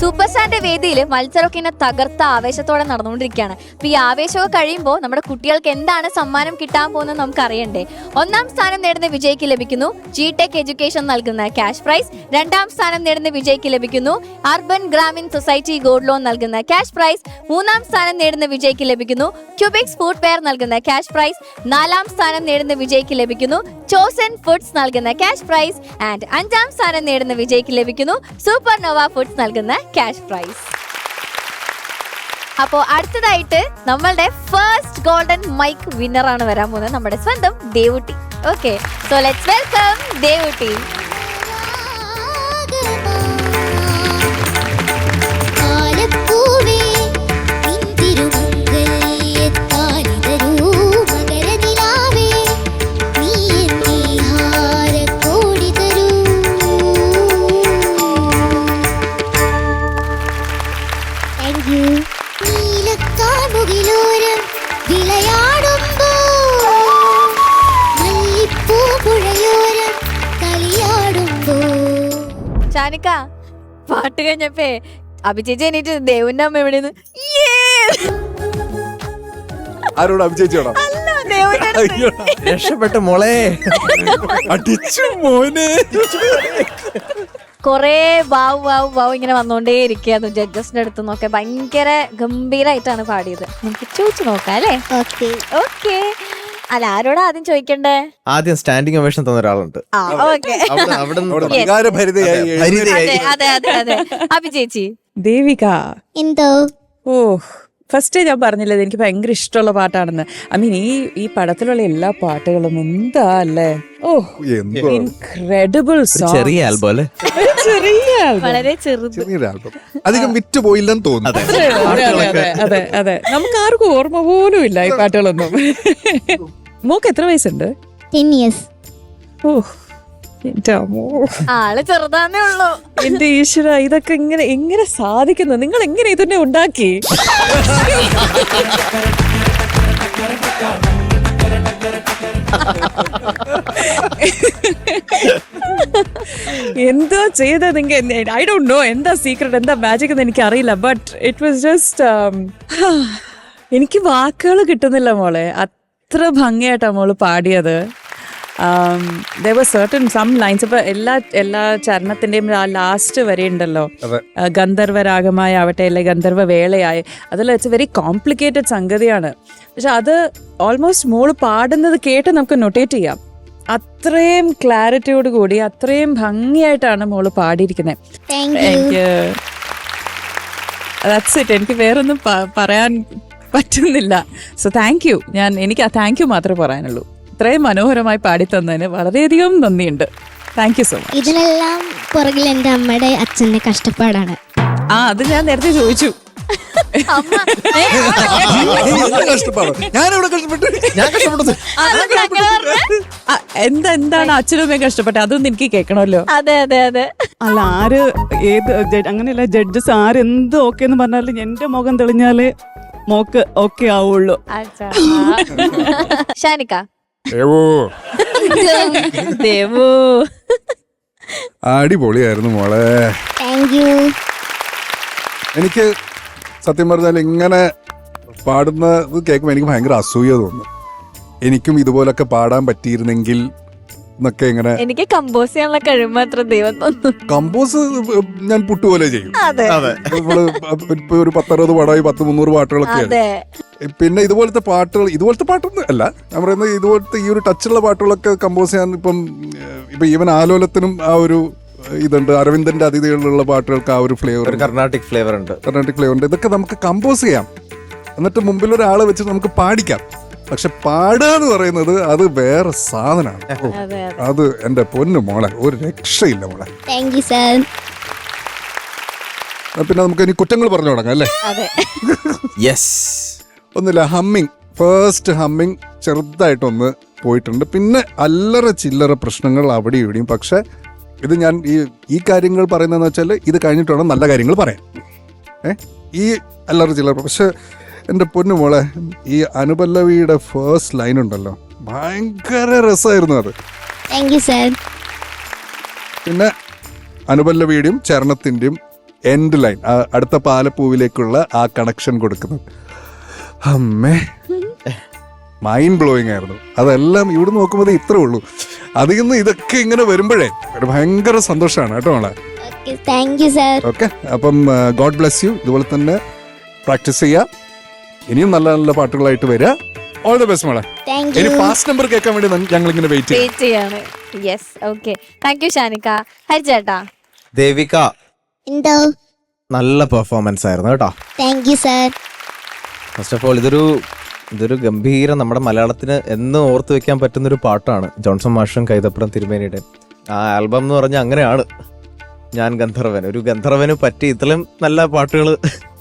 സൂപ്പർ സ്റ്റാറിന്റെ വേദിയിൽ മത്സരമൊക്കെ ഇങ്ങനെ തകർത്ത ആവേശത്തോടെ നടന്നുകൊണ്ടിരിക്കുകയാണ്. അപ്പൊ ഈ ആവേശമൊക്കെ കഴിയുമ്പോൾ നമ്മുടെ കുട്ടികൾക്ക് എന്താണ് സമ്മാനം കിട്ടാൻ പോകുന്നത് നമുക്ക് അറിയണ്ടേ ഒന്നാം സ്ഥാനം നേടുന്ന വിജയ്ക്ക് ലഭിക്കുന്നു. ജി ടെക് എഡ്യൂക്കേഷൻ നൽകുന്ന ക്യാഷ് പ്രൈസ് രണ്ടാം സ്ഥാനം നേടുന്ന വിജയ്ക്ക് ലഭിക്കുന്നു. Urban Grameen society gold loan നൽകുന്ന ക്യാഷ് പ്രൈസ് മൂന്നാം സ്ഥാനം നേടുന്ന വിജയ്ക്ക് ലഭിക്കുന്നു. ക്യൂബിക്സ് ഫുഡ് വെയർ നൽകുന്ന ക്യാഷ് പ്രൈസ് നാലാം സ്ഥാനം നേടുന്ന വിജയ്ക്ക് ലഭിക്കുന്നു. ചോസൻ ഫുഡ്സ് നൽകുന്ന ക്യാഷ് പ്രൈസ് ആൻഡ് അഞ്ചാം സ്ഥാനം നേടുന്ന വിജയ്ക്ക് ലഭിക്കുന്നു. സൂപ്പർ നോവ ഫുഡ്സ് നൽകുന്ന ക്യാഷ് പ്രൈസ് അപ്പോ അടുത്തതായിട്ട് നമ്മളുടെ ഫസ്റ്റ് ഗോൾഡൻ മൈക്ക് വിന്നർ ആണ് വരാൻ പോകുന്നത് നമ്മുടെ സ്വന്തം Devootty. Okay so let's welcome Devootty. ആലപ്പൂവേ പാട്ട് കഴിഞ്ഞപ്പേ അഭിചേച്ചി എണീറ്റ് ദേവന്റെ അമ്മ എവിടെ ആരോട് അഭിചേച്ചിയോടാ? രക്ഷപ്പെട്ട മോളെ. അടിച്ചു മോനെ. കൊറേ വാവ് വാവ് വാവ് ഇങ്ങനെ വന്നോണ്ടേ ഇരിക്കുന്നു ജഡ്ജസിന്റെ അടുത്ത് നിന്നൊക്കെ ഭയങ്കര ഗംഭീരായിട്ടാണ് പാടിയത്. നമുക്ക് ചോദിച്ചു നോക്കാം അല്ലേ? ഓക്കെ ഓക്കെ അല്ല ആരോടാ ആദ്യം ചോദിക്കണ്ടേ? ആദ്യം സ്റ്റാൻഡിങ് ഒവേഷൻ തന്ന ഒരാളുണ്ട്. ആ ഓക്കെ. അവിടെ അവിടെ നിന്ന് അവിടെ തുടങ്ങാം. വികാരഭരിതയായി അതെ, ഭരിതയായി. അതെ അതെ അതെ അതെ. അഭിചേച്ചി ദേവിക. എന്തോ? ഓ ഫസ്റ്റ് ഞാൻ പറഞ്ഞില്ലേ ഇത് എനിക്ക് ഭയങ്കര ഇഷ്ടമുള്ള പാട്ടാണെന്ന്. ഐ മീൻ ഈ ഈ പടത്തിലുള്ള എല്ലാ പാട്ടുകളും എന്താ അല്ലേ? ഓ എന്തോ ഇൻക്രെഡിബിൾ സോങ് ചെറിയ ആൽബം അല്ലേ? ചെറിയ album. വളരെ ചെറുത്. ചെറിയൊരു ആൽബം അധികം വിറ്റ് പോയില്ലെന്ന് തോന്നുന്നു. അതെ. അതെ, അതെ, അതെ, അതെ അതെ. നമുക്ക് ആർക്കും ഓർമ്മ പോലും ഇല്ല ഈ പാട്ടുകളൊന്നും. മോക്ക് എത്ര വയസ്സുണ്ട്? Ten years. ഓ എന്റെ അമ്മോ. ആൾ ചെറുതാന്നേ ഉള്ളൂ. എന്റെ ഈശ്വര ഇതൊക്കെ ഇങ്ങനെ എങ്ങനെ സാധിക്കുന്നു? നിങ്ങൾ എങ്ങനെ ഇതിനെ ഉണ്ടാക്കി? എന്തോ ചെയ്ത നിങ്ങ ഐ ഡോണ്ട് നോ എന്താ സീക്രട്ട് എന്താ മാജിക് എന്ന് എനിക്ക് അറിയില്ല ബട്ട് ഇറ്റ് വാസ് ജസ്റ്റ് എനിക്ക് വാക്കുകൾ കിട്ടുന്നില്ല മോളെ. അത്ര ഭംഗിയായിട്ടാ മോൾ പാടിയത്. സർട്ടൺ സം ലൈൻസ് ഇപ്പൊ എല്ലാ എല്ലാ ചരണത്തിന്റെയും ആ ലാസ്റ്റ് വരെ ഉണ്ടല്ലോ. ഗന്ധർവ രാഗമായ ആവട്ടെ അല്ലെ ഗന്ധർവ വേളയായി അതിൽ ഇറ്റ്സ് വെരി കോംപ്ലിക്കേറ്റഡ് സംഗതിയാണ്. പക്ഷെ അത് ഓൾമോസ്റ്റ് മോൾ പാടുന്നത് കേട്ട് നമുക്ക് നൊട്ടേറ്റ് ചെയ്യാം. അത്രയും ക്ലാരിറ്റിയോട് കൂടി അത്രയും ഭംഗിയായിട്ടാണ് മോൾ പാടിയിരിക്കുന്നത് താങ്ക് യു എനിക്ക് ദാറ്റ്സ് ഇറ്റ് എനിക്ക് വേറൊന്നും പറയാൻ പറ്റുന്നില്ല. സോ താങ്ക് യു ഞാൻ എനിക്ക് ആ താങ്ക് യു മാത്രമേ പറയാനുള്ളൂ. ഇത്രയും മനോഹരമായി പാടിത്തന്നതിന് വളരെയധികം നന്ദിയുണ്ട്. താങ്ക് യു സോ മച്ച് ഇതിനെല്ലാം പുറകിൽ എന്റെ അമ്മയുടെ അച്ഛന്റെ കഷ്ടപ്പാടാണ്. ആ അത് ഞാൻ നേരത്തെ ചോദിച്ചു. ഞാനിവിടെ കഷ്ടപ്പെട്ട് ഞാൻ കഷ്ടപ്പെട്ടത് ആ, എന്താ എന്താണ് അച്ഛനും അമ്മയും കഷ്ടപ്പെട്ടത്? അതൊന്നും എനിക്ക് കേൾക്കണമല്ലോ. അതെ അതെ അതെ. അല്ല ആര് ഏത് ജഡ്- അങ്ങനെയല്ല ജഡ്ജസ് ആരെന്ത് ഓക്കെ എന്ന് പറഞ്ഞാലും എന്റെ മുഖം തെളിഞ്ഞാലേ മോക്ക് ഓക്കെ ആവുള്ളൂ. ഷാനിക്ക. ദേവു. അടിപൊളിയായിരുന്നു മോളെ. താങ്ക് എനിക്ക് സത്യം പറഞ്ഞാൽ ഇങ്ങനെ പാടുന്നത് കേൾക്കുമ്പോൾ എനിക്ക് ഭയങ്കര അസൂയ തോന്നുന്നു എനിക്കും ഇതുപോലൊക്കെ പാടാൻ പറ്റിയിരുന്നെങ്കിൽ എന്നൊക്കെ ഇങ്ങനെ എനിക്ക് കമ്പോസ് ചെയ്യാനുള്ള കഴിവ് മാത്രം ദൈവം തന്നു. കമ്പോസ് ഞാൻ പുട്ടുപോലെ ചെയ്യും. അതെ. നമ്മൾ ഇപ്പൊ ഒരു പത്തറുപത് പാടായി പത്ത് മുന്നൂറ് പാട്ടുകളൊക്കെ അതെ. പിന്നെ ഇതുപോലത്തെ പാട്ടുകൾ ഇതുപോലത്തെ പാട്ടൊന്നും അല്ല. ഞാൻ പറയുന്നത് ഇതുപോലത്തെ ഈ ഒരു ടച്ചുള്ള പാട്ടുകളൊക്കെ കമ്പോസ് ചെയ്യാൻ ഇപ്പം ഇപ്പൊ ഈവൻ ആലോലത്തിനും ആ ഒരു ഇതുണ്ട്. അരവിന്ദന്റെ അതിഥികളിലുള്ള പാട്ടുകൾക്ക് ആ ഒരു ഫ്ലേവർ കർണാട്ടിക് ഫ്ലേവർ ഉണ്ട്. കർണാട്ടിക് ഫ്ലേവർ ഉണ്ട്. ഇതൊക്കെ നമുക്ക് കമ്പോസ് ചെയ്യാം. എന്നിട്ട് മുമ്പിൽ ഒരാളെ വെച്ച് നമുക്ക് പാടിക്കാം. പക്ഷെ പാടുക എന്ന് പറയുന്നത് അത് വേറെ സാധനമാണ്. ഓ, അതെ. എന്റെ പൊന്നു മോളെ ഒരു രക്ഷയില്ല മോളെ. താങ്ക് യു സാർ പിന്നെ നമുക്ക് ഇനി കുറ്റങ്ങൾ പറഞ്ഞു തുടങ്ങാം അല്ലേ? അതെ. യെസ് ഒന്നുമില്ല ഹമ്മിങ്. ഫേസ്റ്റ് ഹമ്മിങ് ചെറുതായിട്ടൊന്ന് പോയിട്ടുണ്ട്. പിന്നെ അല്ലറ ചില്ലറ പ്രശ്നങ്ങൾ അവിടെ ഇവിടെയും. പക്ഷെ ഇത് ഞാൻ ഈ ഈ കാര്യങ്ങൾ പറയുന്നതെന്ന് വെച്ചാൽ ഇത് കഴിഞ്ഞിട്ട് വേണം നല്ല കാര്യങ്ങൾ പറയാൻ. ഏ? ഈ അല്ലറ ചില്ലറ പക്ഷെ എന്റെ പൊന്നു മോളെ ഈ അനുപല്ലവിയുടെ ഫേസ്റ്റ് ലൈൻ ഉണ്ടല്ലോ. ഭയങ്കര രസമായിരുന്നു അത്. താങ്ക് യു സർ പിന്നെ അനുപല്ലവിയുടെയും ചരണത്തിന്റെയും എൻഡ് ലൈൻ അടുത്ത പാലപ്പൂവിലേക്കുള്ള ആ കണക്ഷൻ കൊടുക്കുന്നത്. അമ്മേ മൈൻഡ് ബ്ലോയിങ് ആയിരുന്നു. അതെല്ലാം ഇവിടെ നോക്കുമ്പോൾ ഇത്രേ ഉള്ളൂ. അതിൽ നിന്ന് ഇതൊക്കെ ഇങ്ങനെ വരുമ്പോഴേ ഒരു ഭയങ്കര സന്തോഷമാണ് കേട്ടോ മോളെ. ഓക്കെ അപ്പം ഗോഡ് ബ്ലെസ് യു ഇതുപോലെ തന്നെ പ്രാക്ടീസ് ചെയ്യാം. ഇനിയും നല്ല നല്ല പാട്ടുകളായിട്ട് വരിക. ഓൾ ദ ബെസ്റ്റ് മോളെ. താങ്ക് ഇനി യു ഫാസ്റ്റ് നമ്പർ കേൾക്കാൻ വേണ്ടി ഞങ്ങൾ ഇങ്ങനെ വെയിറ്റ് ചെയ്യാം. വെയിറ്റ് ചെയ്യാണ്. Yes okay thank you Shanika. ഹരിചേട്ടാ. Devika. എന്തോ? നല്ല പെർഫോമൻസ് ആയിരുന്നു കേട്ടോ. Thank you sir first of all ഇതൊരു ഇതൊരു ഗംഭീര നമ്മുടെ മലയാളത്തിന് എന്ന് ഓർത്തു വെക്കാൻ പറ്റുന്ന ഒരു പാട്ടാണ്. ജോൺസൺ മാഷും കൈതപ്പുറം തിരുമേനിയുടെ. ആ ആൽബം എന്ന് പറഞ്ഞ അങ്ങനെയാണ്. ഞാൻ ഗന്ധർവൻ. ഒരു ഗന്ധർവന് പറ്റി ഇത്രയും നല്ല പാട്ടുകൾ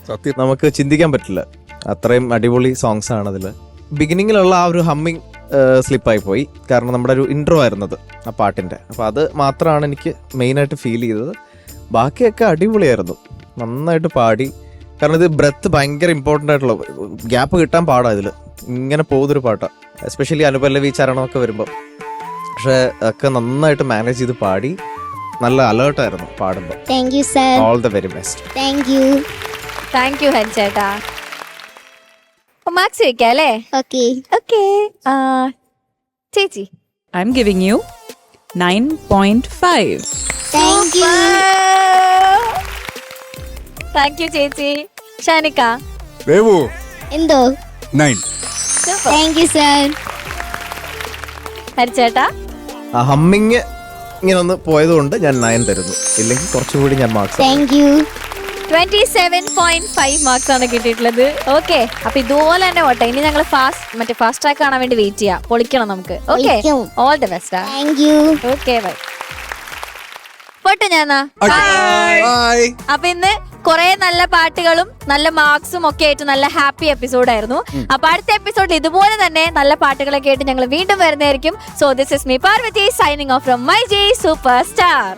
സത്യം. നമുക്ക് ചിന്തിക്കാൻ പറ്റില്ല. അത്രയും അടിപൊളി സോങ്സ് ആണ് അതിൽ ബിഗിനിങ്ങിലുള്ള ആ ഒരു ഹമ്മിങ് സ്ലിപ്പായി പോയി. കാരണം നമ്മുടെ ഒരു ഇൻട്രോ ആയിരുന്നത് ആ പാട്ടിന്റെ അപ്പോൾ അത് മാത്രമാണ് എനിക്ക് മെയിനായിട്ട് ഫീൽ ചെയ്തത്. ബാക്കിയൊക്കെ അടിപൊളിയായിരുന്നു. നന്നായിട്ട് പാടി. കാരണം ഇത് ബ്രെത്ത് ഭയങ്കര ഇമ്പോർട്ടന്റ് ആയിട്ടുള്ള ഗ്യാപ്പ് കിട്ടാൻ പാടാ ഇതിൽ ഇങ്ങനെ പോകുന്നൊരു പാട്ടാണ് എസ്പെഷ്യലി അനുപല്ലവി ചരണമൊക്കെ വരുമ്പോൾ പക്ഷേ ഒക്കെ നന്നായിട്ട് മാനേജ് ചെയ്ത് പാടി. നല്ല അലേർട്ടായിരുന്നു പാടുമ്പോൾ thank you sir all the very best thank you thank you ഹരിചേട്ടാ അപ്പൊ മാർക്സ് ചോദിക്കാം അല്ലേ ഓക്കെ ഓക്കെ ചേച്ചി. I'm giving you nine point five thank you thank you ചേച്ചി. ഷാനിക്ക. ദേവു എന്തോ? Nine super thank you sir ഹരിച്ചേട്ടാ. ആ ഹമ്മിങ് ഇങ്ങനെ ഒന്ന് പോയതുകൊണ്ട് ഞാൻ നയൻ തരുന്നു. ഇല്ലെങ്കിൽ കുറച്ചുകൂടി ഞാൻ mark thank you twenty seven point five marks ആണ് കിട്ടിയിട്ടുള്ളത്. ഓക്കെ അപ്പൊ ഇതുപോലെ തന്നെ ഓട്ടെ ഇനി ഞങ്ങൾ ഫാസ്റ്റ് മറ്റേ ഫാസ്റ്റ് ട്രാക്ക് കാണാൻ വേണ്ടി വെയിറ്റ് ചെയ്യാം. പൊളിക്കണം നമുക്ക്. Okay. All the best thank you okay bye പോട്ടെ ഞാനാ. ബൈ അപ്പൊ ഇന്ന് കുറെ നല്ല പാട്ടുകളും നല്ല മാർക്സും ഒക്കെ ആയിട്ട് നല്ല ഹാപ്പി എപ്പിസോഡ് ആയിരുന്നു. അപ്പൊ അടുത്ത എപ്പിസോഡിൽ ഇതുപോലെ തന്നെ നല്ല പാട്ടുകളൊക്കെ ആയിട്ട് ഞങ്ങൾ വീണ്ടും വരുന്നതായിരിക്കും. So this is me Parvathy signing off from my G super star